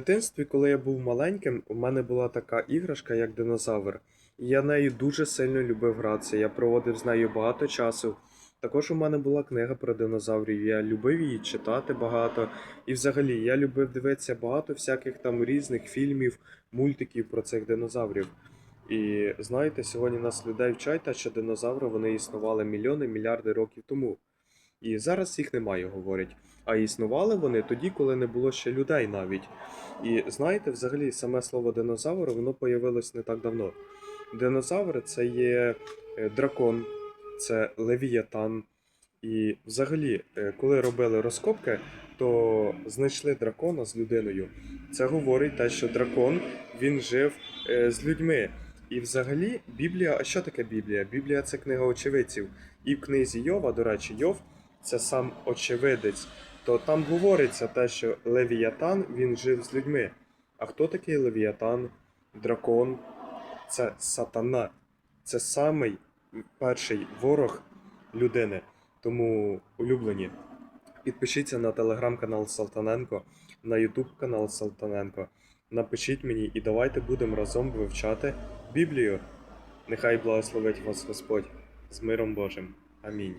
Дитинстві, коли я був маленьким, у мене була така іграшка, як динозавр. І я нею дуже сильно любив гратися. Я проводив з нею багато часу. Також у мене була книга про динозаврів. Я любив її читати багато. І взагалі я любив дивитися багато всяких там різних фільмів, мультиків про цих динозаврів. І знаєте, сьогодні нас людей вчать, що динозаври вони існували мільйони, мільярди років тому. І зараз їх немає, говорять. А існували вони тоді, коли не було ще людей навіть. І знаєте, взагалі саме слово динозавр воно появилось не так давно. Динозавр це є е, дракон, це левіятан. І взагалі, е, коли робили розкопки, то знайшли дракона з людиною. Це говорить те, що дракон він жив е, з людьми. І взагалі, Біблія, а що таке Біблія? Біблія це книга очевидців. І в книзі Йова, до речі, Йов це сам очевидець. То там говориться те, що Левіатан він жив з людьми. А хто такий Левіатан? Дракон? Це сатана. Це самий перший ворог людини. Тому улюблені. Підпишіться на телеграм-канал Салтаненко, на ютуб канал Салтаненко. Напишіть мені і давайте будемо разом вивчати Біблію. Нехай благословить вас Господь з миром Божим. Амінь.